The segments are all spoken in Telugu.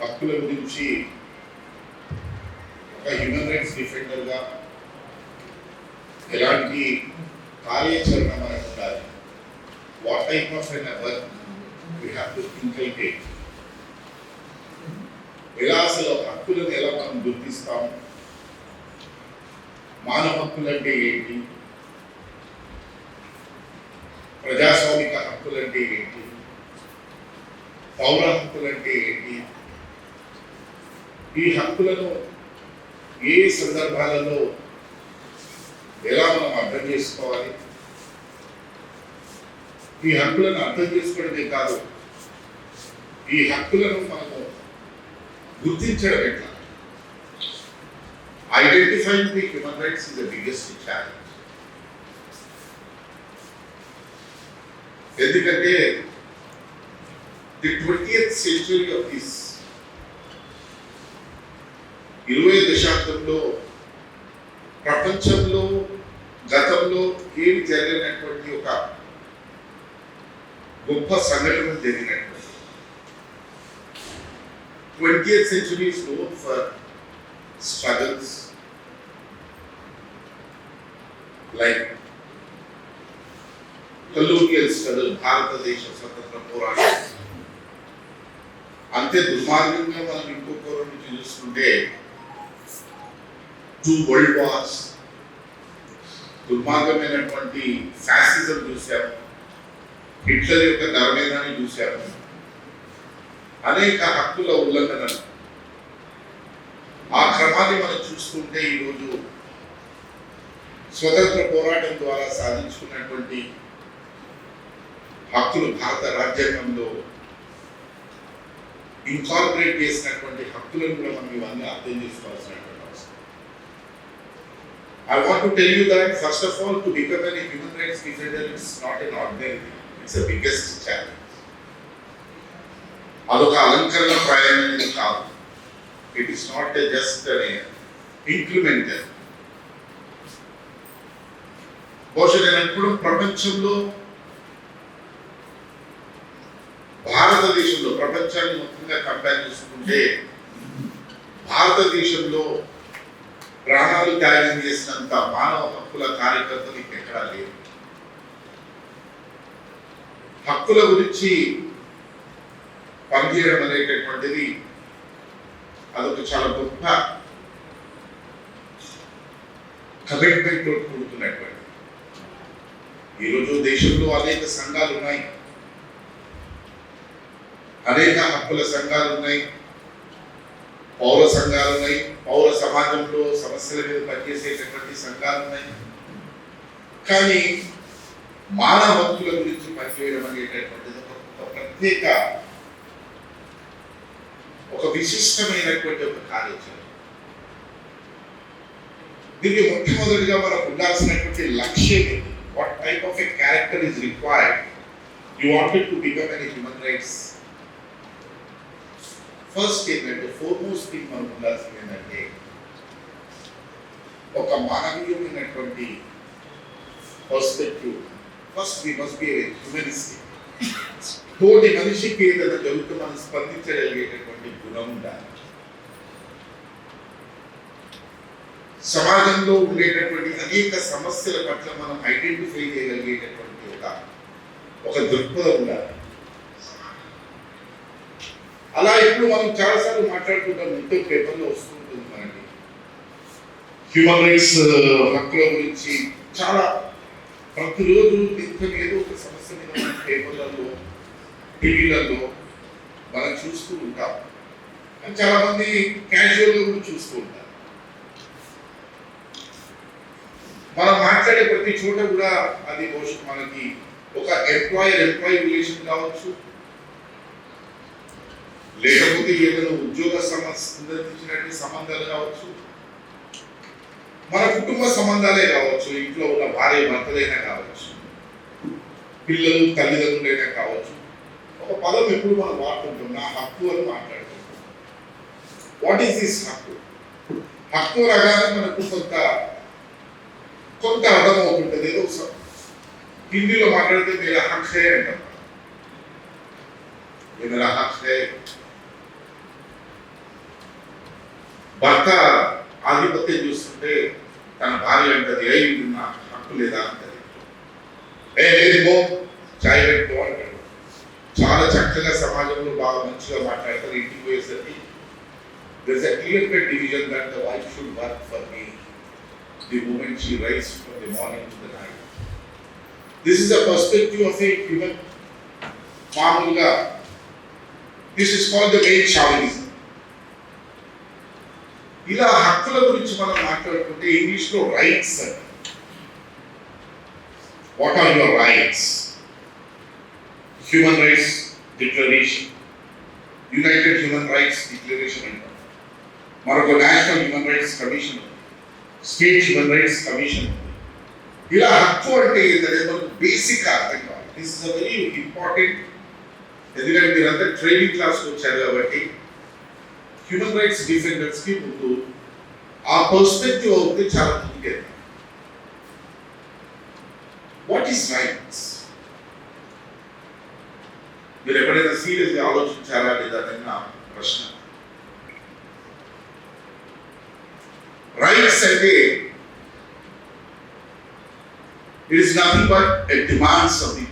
హక్కుల గురించి ఒక హ్యూమన్ రైట్స్ డిఫెండర్గా ఎలాంటి కార్యాచరణ మనకు ఉండాలి? What type of an work we have to inculcate ఎలా అసలు హక్కులను ఎలా మనం గుర్తిస్తాము మానవ హక్కులు అంటే ఏంటి? ప్రజాస్వామిక హక్కులు అంటే ఏంటి? పౌర హక్కులు అంటే ఏంటి? ఈ హక్కులను ఏ సందర్భాలలో ఎలా మనం అర్థం చేసుకోవాలి? ఈ హక్కులను అర్థం చేసుకోవడమే కాదు ఈ హక్కులను మనము గుర్తించడం ఎట్లా? Identifying the human rights is the biggest challenge ఎందుకంటే the twentieth century of this ఇరవై దశాబ్దంలో ప్రపంచంలో గతంలో ఏమి జరిగినటువంటి ఒక గొప్ప సంఘటన జరిగినటువంటి twentieth century is known for struggles like colonial struggle భారతదేశ స్వతంత్ర పోరాటం. అంతే దుర్మార్గంగా మనం ఇంకొక నుంచి చూసుకుంటే టూ వరల్డ్ వార్స్ దుర్మార్గమైనటువంటి ఫ్యాసిజం చూశాము హిట్లర్ యొక్క నరమేధాన్ని చూశాము అనేక హక్కుల ఉల్లంఘనలు. ఆ క్రమాన్ని మనం చూస్తుంటే ఈరోజు స్వతంత్ర పోరాటం ద్వారా సాధించుకున్నటువంటి హక్కులు భారత రాజ్యాంగంలో ఇన్కార్పొరేట్ చేసినటువంటి హక్కులను కూడా మనం ఇవన్నీ అర్థం చేసుకోవాల్సినటువంటి అవసరం. I want to tell you that first of all, to become a human rights defender is not an ordinary it's It's the biggest అదొక అలంకరణ ప్రయాణం కాదు. It is not a just అనే ఇంక్రిమెంటల్ బహుశా నేను ఎప్పుడు ప్రపంచంలో భారతదేశంలో ప్రపంచాన్ని మొత్తంగా కంపేర్ చేసుకుంటే భారతదేశంలో ప్రాణాలు త్యాగం చేసినంత మానవ హక్కుల కార్యకర్తలు ఇంకెక్కడా లేరు. హక్కుల గురించి పనిచేయడం అనేటటువంటిది అదొక చాలా గొప్ప కమిట్మెంట్ కూడుకున్నటువంటి ఈరోజు దేశంలో అనేక సంఘాలు ఉన్నాయి అనేక హక్కుల సంఘాలు ఉన్నాయి. పౌర సంఘాలు ఉన్నాయి. పౌర సమాజంలో సమస్యల మీద పనిచేసేటటువంటి సంఘాలు ఉన్నాయి. కానీ మానవ హక్కుల గురించి పనిచేయడం అనేటటువంటిది ఒక ప్రత్యేక ఒక విశిష్టమైనటువంటి ఒక కార్యాచరణ. దీనికి మొట్టమొదటిగా మనకు ఉండాల్సినటువంటి లక్ష్యం ఏంటి? What type of a character is required you wanted to become an human rights first ఏంటంటే ఫోర్మోస్ట్ థింగ్ మనం ఉండాల్సింది ఏంటంటే ఒక మానవీయమైనటువంటి perspective first we must be humanistic తోటి మనిషికి ఏదైనా జరుగుతూ మనం స్పందించగలిగేటటువంటి గుణం ఉండాలి. సమాజంలో ఉండేటటువంటి అనేక సమస్యల పట్ల మనం ఐడెంటిఫై చేయగలిగేటటువంటి ఒక ఒక దృక్పథం ఉండాలి. అలా ఇప్పుడు మనం చాలాసార్లు మాట్లాడుకుంటాం ఎంతో పేపర్లో వస్తుంటుంది మనకి. హ్యూమన్ రైట్స్ uh, హక్కుల గురించి చాలా ప్రతిరోజు నిత్యం ఏదో ఒక సమస్య మీద మన పేపర్లలో టీవీలలో మనం చూస్తూ ఉంటాం. కానీ చాలా మంది క్యాజువల్గా కూడా చూస్తూ ఉంటారు. మనం మాట్లాడే ప్రతి చోట కూడా అది బహుశా మనకి ఒక ఎంప్లాయర్ ఎంప్లాయీ రిలేషన్ కావచ్చు లేకపోతే ఏదైనా ఉద్యోగ సంబంధించినటువంటి సంబంధాలు కావచ్చు. మన కుటుంబ సంబంధాలే కావచ్చు ఇంట్లో ఉన్న భార్య భర్తలైనా కావచ్చు పిల్లలు తల్లిదండ్రులైనా కావచ్చు. ఒక పదం ఎప్పుడు మనం వాడుతుంటాం? నా హక్కు అని మాట్లాడుతుంటాం. వాట్ ఈస్ దిస్ హక్కు? హక్కు రకాలు మనకు కొంత కొంత అర్థం అవుతుంటుంది ఏదో హిందీలో మాట్లాడితే మీరు హక్ హే అంటారు ये భర్త ఆధిపత్యం చూస్తుంటే తన భార్య అంటది ఏ ఇది నా హక్కు లేదా అంటది ఏ లేదు పో చాయ్ పెట్టుకో అంటాడు చాలా చక్కగా సమాజంలో బాగా మంచిగా మాట్లాడతారు ఇంటికి పోయేసరికి there's a clear cut division that the wife should work for me the moment she rises from the morning to the night. This is a perspective of a human మామూలుగా this is called the main chauvinism ఇలా హక్కుల గురించి మనం మాట్లాడుకుంటే ఇంగ్లీష్లో rights what are your rights human rights declaration united human rights declaration అంటారు మరొక national human rights commission state human rights commission ఇలా హక్కు అంటే ఏంటంటే మనకు బేసిక్ అర్థం కావాలి. This is a very important ఎందుకంటే మీరంతా ట్రైనింగ్ క్లాస్కి వచ్చారు కాబట్టి హ్యూమన్ రైట్స్ డిఫెండర్స్కి ముందు ఆ పర్స్పెక్టివ్ అవుతే చాలా ముందుకెళ్తాం వాట్ ఈస్ రైట్స్ మీరు ఎప్పుడైనా సీరియస్గా ఆలోచించారా లేదా అని నా ప్రశ్న రైట్స్ అంటే it is nothing but a demands of the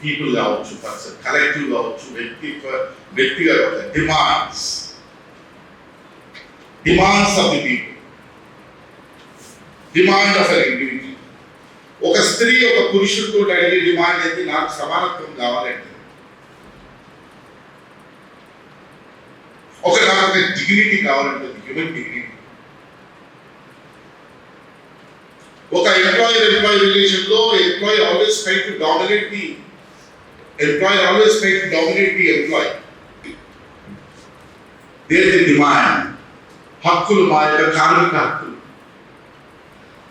people కావచ్చు పర్సన్ కలెక్టివ్ కావచ్చు వ్యక్తి వ్యక్తిగా demands demands of the people demand of an individual ఒక స్త్రీ ఒక పురుషుడితో అడిగే డిమాండ్ అయితే నాకు సమానత్వం కావాలంటే ఒక నాకు ఒక డిగ్నిటీ కావాలంటుంది హ్యూమన్ డిగ్నిటీ ఒక ఎంప్లాయర్ ఎంప్లాయీ రిలేషన్లో employee always try to dominate the employer always try to dominate the employee. There the demand హక్కులు మా యొక్క కార్మిక హక్కులు.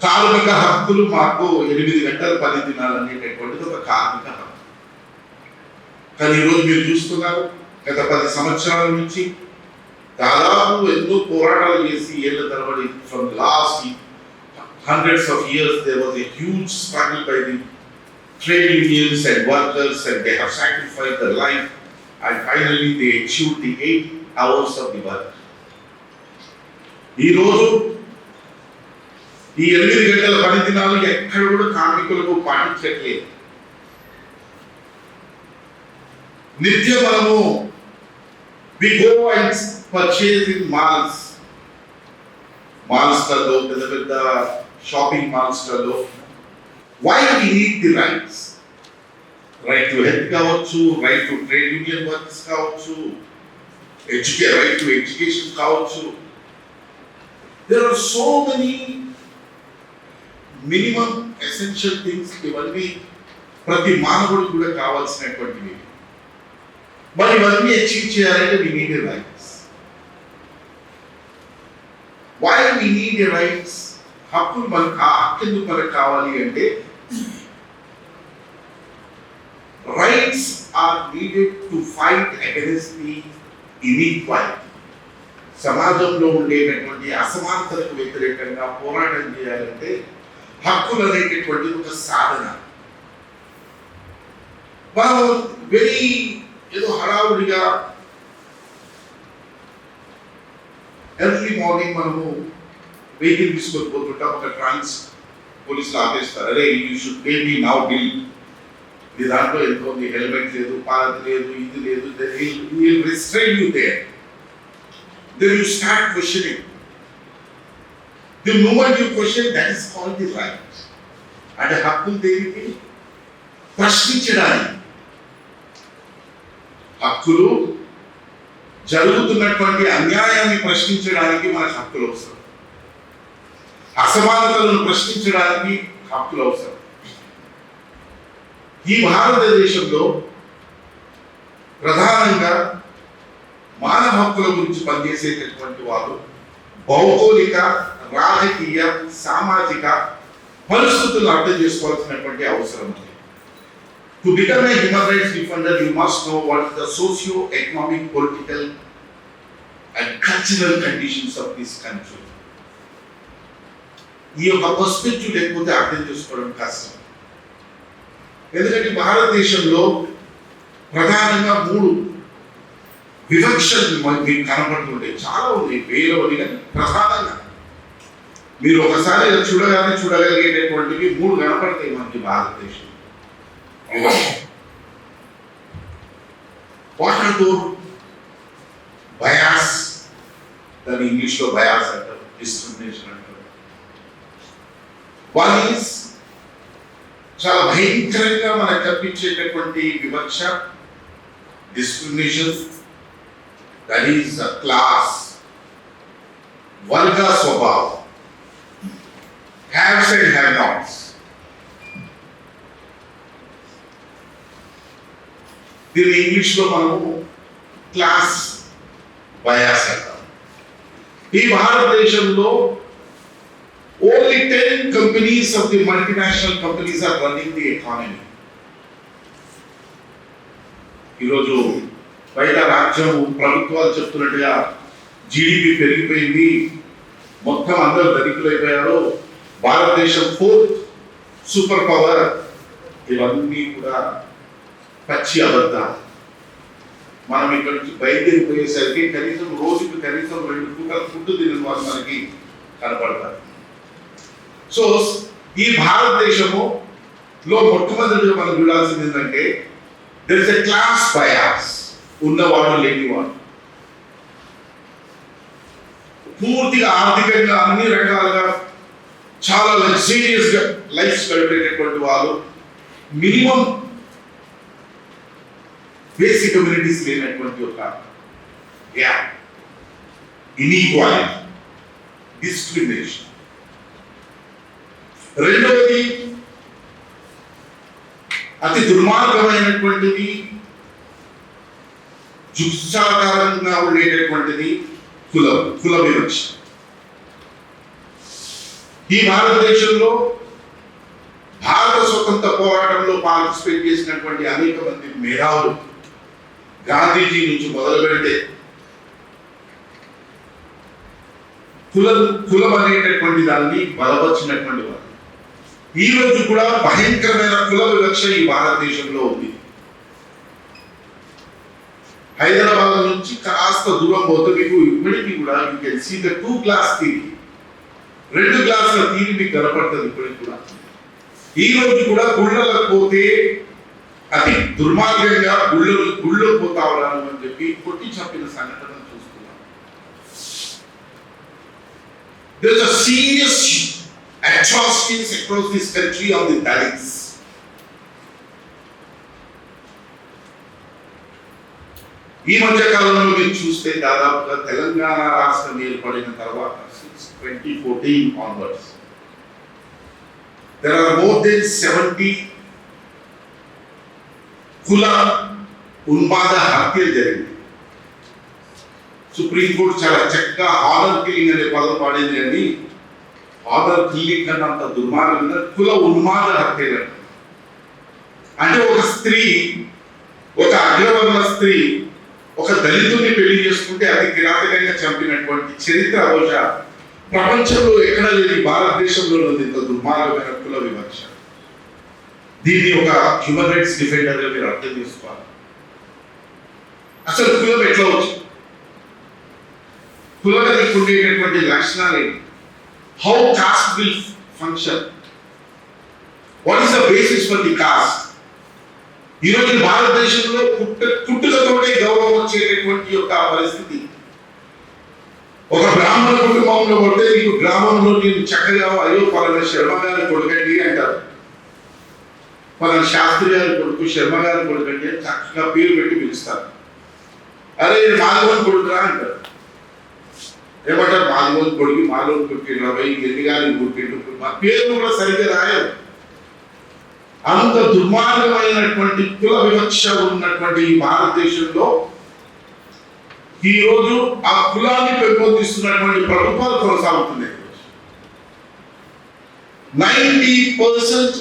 కార్మిక హక్కులు మాకు ఎనిమిది గంటల దినాలు అనేటటువంటిది ఒక కార్మిక హక్కు. కానీ ఈరోజు మీరు చూస్తున్నారు గత పది సంవత్సరాల నుంచి దాదాపు ఎన్నో పోరాటాలు చేసి ఏళ్ళ తరబడి from last hundreds of years there was a huge struggle by the trade unions and workers and they have sacrificed their life and finally they achieved the eight hours of the work. ఈరోజు ఈ ఎనిమిది గంటల పని దినాలు ఎక్కడ కూడా కార్మికులకు పాటించట్లేదు నిత్యం మనము we go and purchase in malls మాల్స్లలో పెద్ద పెద్ద shopping మాల్స్లలో why we need the rights right to health కావచ్చు right to trade union works కావచ్చు ఎడ్యుకే రైట్ టు ఎడ్యుకేషన్ కావచ్చు there are so many minimum essential things ఇవన్నీ ప్రతి మానవుడు కూడా కావాల్సినటువంటివి. మరి ఇవన్నీ అచీవ్ చేయాలంటే we need rights why we need rights హక్కులు మనకు ఆ హక్కు ఎందుకు మనకు కావాలి అంటే rights are needed to fight against the inequality సమాజంలో ఉండేటటువంటి అసమానతలకు వ్యతిరేకంగా పోరాటం చేయాలంటే హక్కులు అనేటటువంటిది ఒక సాధన మనం వెరీ ఏదో హడావుడిగా ఎర్లీ మార్నింగ్ మనము వెహికల్ తీసుకొని పోతుంటాం ఒక ట్రాన్స్ పోలీసులు ఆపేస్తారు అరే you should pay me now bill me దాంట్లో ఎంత ఉంది. హెల్మెట్ లేదు పాలతి లేదు ఇది లేదు restrain you they then you start questioning the moment you question that is call the right అంటే హక్కులు దేనికి ప్రశ్నించడానికి. హక్కులు జరుగుతున్నటువంటి అన్యాయాన్ని ప్రశ్నించడానికి మనకు హక్కులు అవసరం. అసమానతలను ప్రశ్నించడానికి హక్కులు అవసరం. ఈ భారతదేశంలో ప్రధానంగా మానవ హక్కుల గురించి పనిచేసేటటువంటి వారు భౌగోళిక రాజకీయ సామాజిక పరిస్థితులను అర్థం చేసుకోవాల్సినటువంటి అవసరం ఉంది. To become a human rights defender you must know what is the socio economic political and cultural conditions of this country ఈ యొక్క పర్స్పెక్టివ్ లేకపోతే అర్థం చేసుకోవడం కష్టం. ఎందుకంటే భారతదేశంలో ప్రధానంగా మూడు వివక్షలు మనకి మీకు కనపడుతుంటాయి చాలా ఉంది వేలవని కానీ ప్రధానంగా. మీరు ఒకసారి చూడగానే చూడగలిగేటటువంటివి మూడు కనపడతాయి మనకి భారతదేశం వాటర్ బయాస్ దాని ఇంగ్లీష్లో బయాస్ అంటారు డిస్క్రిమినేషన్ అంటారు. వన్ ఈస్ చాలా భయంకరంగా మనకు కనిపించేటటువంటి వివక్ష డిస్క్రిమినేషన్ దట్ ఈస్ క్లాస్ వర్గ స్వభావం హ్యావ్స్ అండ్ హ్యావ్ నాట్స్ దీన్ని ఇంగ్లీష్లో మనము క్లాస్ బయాస్ అంటాం. ఈ భారతదేశంలో only ten companies of the multinational companies are running the economy. ఈరోజు బయట రాజ్యం ప్రభుత్వాలు చెప్తున్నట్టుగా జీడిపి పెరిగిపోయింది. మొత్తం అందరూ ధనికులైపోయారు భారతదేశం ఫోర్త్ సూపర్ పవర్ ఇవన్నీ కూడా పచ్చి అబద్ధాలు. మనం ఇక్కడ నుంచి బయలుదేరిపోయేసరికి కనీసం రోజుకి కనీసం రెండు పూటల ఫుడ్ తినని వారు మనకి కనపడతారు సో ఈ భారతదేశము లో మొట్టమొదటిగా మనం చూడాల్సింది ఏంటంటే there is a class bias ఉన్నవాడు లేనివాడు. పూర్తిగా ఆర్థికంగా అన్ని రకాలుగా చాలా లగ్జీరియస్గా లైఫ్ గడిపేటటువంటి వాళ్ళు మినిమం బేసిక్ కమ్యూనిటీస్ లేనటువంటి ఒక గ్యాప్ ఇన్ఈక్వాలిటీ డిస్క్రిమినేషన్ రెండవది అతి దుర్మార్గమైనటువంటిది జుత్సాకారంగా ఉండేటటువంటిది కులం కుల వివక్ష. ఈ భారతదేశంలో భారత స్వతంత్ర పోరాటంలో పార్టిసిపేట్ చేసినటువంటి అనేక మంది మేధావులు గాంధీజీ నుంచి మొదలు పెడితే కులం కులం అనేటటువంటి దాన్ని బలపరిచినటువంటి వారు ఈ రోజు కూడా భయంకరమైన కుల వివక్ష ఈ భారతదేశంలో ఉంది. హైదరాబాద్ నుంచి కాస్త దూరం పోతే మీకు ఇప్పటికీ కూడా you can see the two class theory రెండు గ్లాసుల థీరీ మీకు కనపడుతుంది ఇప్పటికి కూడా. ఈ రోజు కూడా గుళ్ళలకు పోతే అతి దుర్మార్గంగా గుళ్ళు గుళ్ళో పోతా ఉన్నాను అని చెప్పి కొట్టి చంపిన సంఘటన చూస్తున్నాం. Serious atrocities across this country on the Dalits. ఈ మధ్య కాలంలో మీరు చూస్తే దాదాపుగా తెలంగాణ రాష్ట్రం ఏర్పడిన తర్వాత twenty fourteen onwards there are more than seventy కుల ఉన్మాద హత్యలు జరిగింది సుప్రీంకోర్టు చాలా చక్కగా హానర్ కిల్లింగ్ అనే పదం పాడింది కానీ హానర్ కిల్లింగ్ కన్నా అంత దుర్మార్గంగా కుల ఉన్మాద హత్యలు. అంటే ఒక స్త్రీ ఒక అగ్రవర్ణ స్త్రీ ఒక దళితుని పెళ్ళి చేసుకుంటే అది కిరాతకంగా చంపినటువంటి చరిత్ర బహుశా ప్రపంచంలో ఎక్కడ లేని భారతదేశంలో ఉంది ఇంత దుర్మార్గమైన కుల వివక్ష. దీన్ని ఒక హ్యూమన్ రైట్స్ డిఫెండర్ మీరు అర్థం చేసుకోవాలి. అసలు కులం ఎట్లా వచ్చింది? కులం ఉండేటటువంటి లక్షణాలు ఏంటి? How caste will function what is the basis for the ఈ ఈరోజు భారతదేశంలో పుట్ట పుట్టుకతోనే గౌరవం వచ్చేటటువంటి యొక్క పరిస్థితి. ఒక బ్రాహ్మణ కుటుంబంలో పడితే నీకు గ్రామంలో నేను చక్కగా అయ్యో పలానా శర్మ గారి కొడుకండి అంటారు. పలానా శాస్త్రి గారి కొడుకు శర్మ గారి కొడుకండి అని చక్కగా పేరు పెట్టి పిలుస్తారు. అరే మాధవన్ కొడుకురా అంటారు. ఏమంటారు? మాధవన్ కొడుకు మాధవన్ కొడుకు ఇరవై ఎన్ని గారి కొడుకు మా పేరు కూడా సరిగ్గా రాయరు. అంత దుర్మార్గమైనటువంటి కుల వివక్ష ఉన్నటువంటి ఈ భారతదేశంలో ఈరోజు ఆ కులాన్ని పెంపొందిస్తున్నటువంటి ప్రభుత్వాలు కొనసాగుతున్నాయి. Ninety percent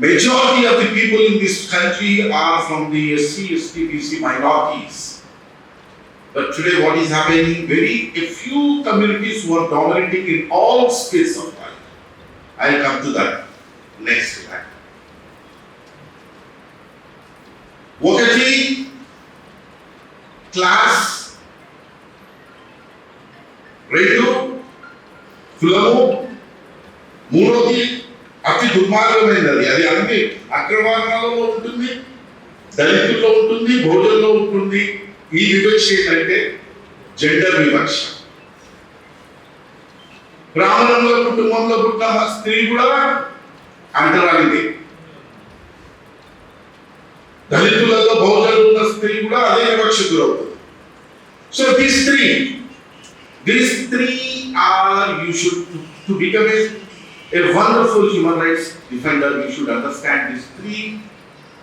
majority of the people in this country are from the SC ST BC minorities But today, what is happening? Very a few communities who are dominating in all space of life. I'll come to that next slide. ఒకటి క్లాస్ రెండు కులము మూడోది అతి దుర్మార్గమైనది అది అది అన్ని అగ్రవర్ణాలలో ఉంటుంది దళితుల్లో ఉంటుంది భోజనంలో ఉంటుంది ఈ వివక్ష ఏంటంటే జెండర్ వివక్ష. బ్రాహ్మణుల కుటుంబంలో పుట్టిన స్త్రీ కూడా అంటరానిది. దళితులలో బహుజనులు ఉన్న స్త్రీ కూడా అదే వివక్ష గురవుతుంది so this three this three are you should to become a a wonderful human rights defender, you should understand these three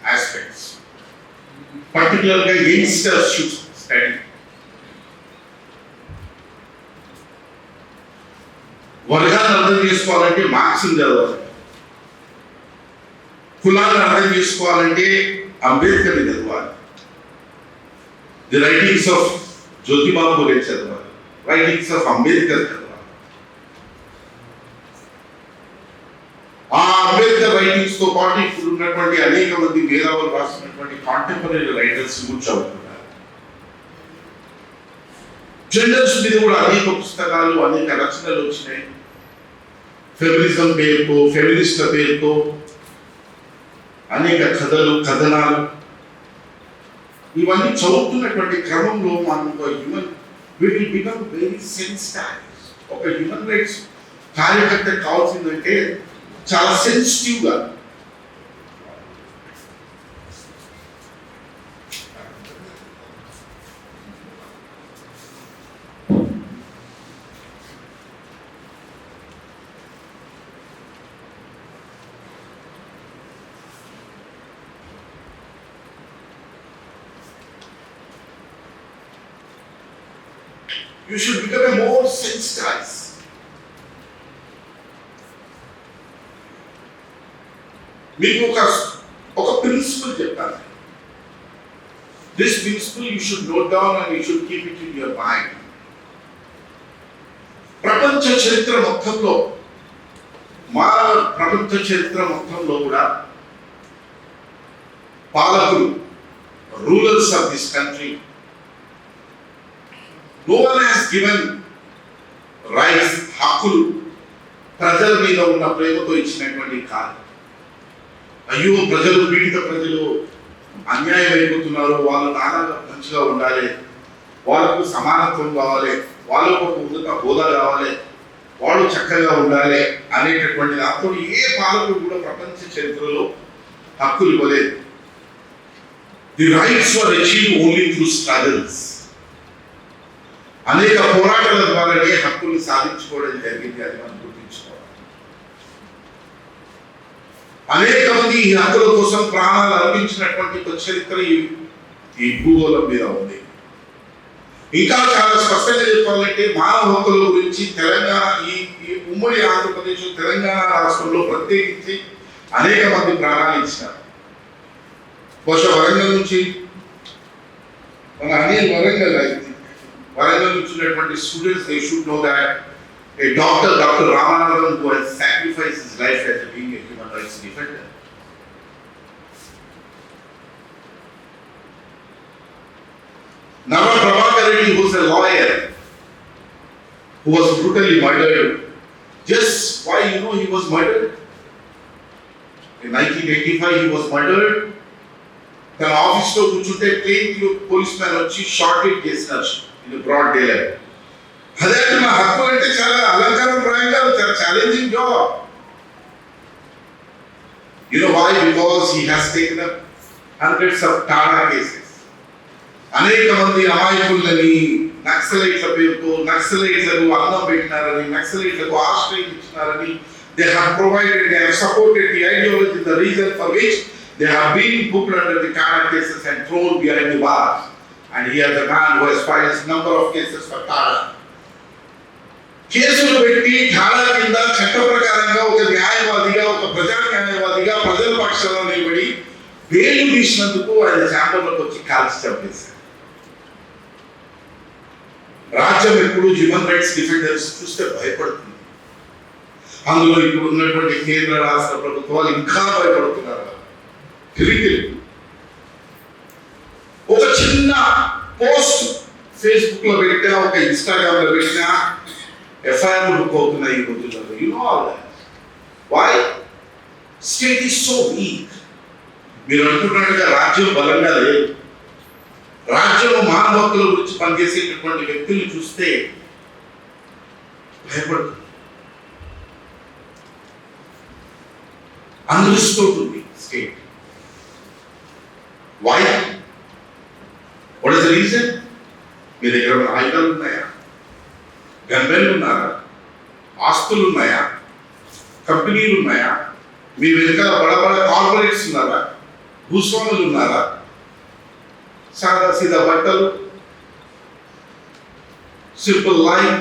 aspects. పర్టికులర్గా యంగ్స్టర్స్ should study. వర్గాన్ని అర్థం చేసుకోవాలంటే మార్క్స్ చదవాలి కులాన్ని అర్థం చేసుకోవాలంటే అంబేద్కర్ చదవాలి. The writings of Jyotiba Phule చదవాలి. రైటింగ్స్ ఆఫ్ అంబేద్కర్ చదవాలి ఆ అంబేద్కర్ రైటింగ్స్తో పాటు ఇప్పుడు ఉన్నటువంటి అనేక మంది మేధావులు రాసినటువంటి కాంటెంపరీ రైటర్స్ కూడా చదువుతున్నారు జెండర్స్ మీద కూడా అనేక పుస్తకాలు అనేక రచనలు వచ్చినాయి. ఫెమినిజం పేరుతో ఫెమినిస్ట్ల పేరుతో అనేక కథలు కథనాలు. ఇవన్నీ చదువుతున్నటువంటి క్రమంలో మనం ఒక human will become very sensitize ఒక హ్యూమన్ రైట్స్ కార్యకర్త కావాల్సిందంటే చాలా సెన్సిటివ్గా You should become a more sensitized. మీకు ఒక ఒక ప్రిన్సిపల్ చెప్తాను this principle you should note down and you should keep it in your mind ప్రపంచ చరిత్ర మొత్తంలో మానవ ప్రపంచ చరిత్ర మొత్తంలో కూడా పాలకులు rulers of this country no one has given rights హక్కులు ప్రజల మీద ఉన్న ప్రేమతో ఇచ్చినటువంటి కాదు అయ్యో ప్రజలు పీడిత ప్రజలు అన్యాయం అయిపోతున్నారు. వాళ్ళు నానా మంచిగా ఉండాలి. వాళ్ళకు సమానత్వం కావాలి. వాళ్ళకు ఒక ఉన్నత హోదా కావాలి. వాళ్ళు చక్కగా ఉండాలి అనేటటువంటి దాంతో ఏ పాలకుడు కూడా ప్రపంచ చరిత్రలో హక్కులు ఇవ్వలేదు. The rights were achieve only through struggles అనేక పోరాటాల ద్వారానే హక్కులు సాధించుకోవడం జరిగింది అది. మనం అనేక మంది ఈ హక్కుల కోసం ప్రాణాలు అర్పించినటువంటి చరిత్ర ఈ- ఈ భూగోళం మీద ఉంది. ఇంకా చాలా స్పష్టంగా చెప్పాలంటే మానవ హక్కుల గురించి తెలంగాణ ఈ ఈ ఉమ్మడి ఆంధ్రప్రదేశ్ తెలంగాణ రాష్ట్రంలో ప్రత్యేకించి అనేక మంది ప్రాణాలు ఇచ్చినారు. బహుశా వరంగల్ నుంచి మన అనిల్ వరంగల్ అయితే వరంగల్ నుంచి ఉన్నటువంటి students they should know that a doctor, Dr. Ramanathan, who has sacrificed his life as being a human rights defender. Nama Prabhakar Reddy, who's a lawyer, who was brutally murdered. Just why you know he was murdered? In 1985, he was murdered. Then officer who took a claim to policeman, she shot it, yes, in the broad daylight. అదే మా హక్కు అంటే చాలా అలంకారం ప్రాయం కాదు చాలా challenging job you know why because he has taken up hundreds of TADA cases అనేక మంది అమాయకులని నక్సలైట్ల పేరుతో నక్సలైట్లకు అన్నం పెట్టినారని నక్సలైట్లకు ఆశ్రయం ఇచ్చినారని they have provided they have supported the ideology the reason for which they have been booked under the TADA cases and thrown behind the bars and here the man who has files number of cases for TADA కేసులు పెట్టి ఠాణా కింద చట్ట ప్రకారంగా ఒక న్యాయవాదిగా ఒక ప్రజా న్యాయవాదిగా ప్రజల పక్షాన నిలబడి వేలు తీసినందుకు ఆయన ఛాంబర్లోకి వచ్చి కాల్చి చంపేశారు. రాజ్యం ఎప్పుడు హ్యూమన్ రైట్స్ డిఫెండర్స్ చూస్తే భయపడుతుంది. అందులో ఇప్పుడు ఉన్నటువంటి కేంద్ర రాష్ట్ర ప్రభుత్వాలు ఇంకా భయపడుతున్నారు. తిరిగి ఒక చిన్న పోస్ట్ ఫేస్బుక్లో పెట్టినా ఒక ఇన్స్టాగ్రామ్లో పెట్టినా ఎఫ్ఐఆర్ బుక్ అవుతున్నాయి ఈ రోజుల్లో you know all that why state is so weak మీరు అనుకుంటున్నట్టుగా రాజ్యం బలంగా లేదు. రాజ్యం మానవ హక్కుల గురించి పనిచేసేటటువంటి వ్యక్తులు చూస్తే భయపడుతుంది. అందిస్తుంది state. Why what is reason మీ దగ్గర ఆయుధాలు ఉన్నాయా? గన్మెన్లు ఉన్నారా ఆస్తులు ఉన్నాయా కంపెనీలు ఉన్నాయా మీ వెనకాల బడ బడ కార్పొరేట్స్ ఉన్నారా? భూస్వాములు ఉన్నారా సాదా సీదా బట్టలు? Simple life?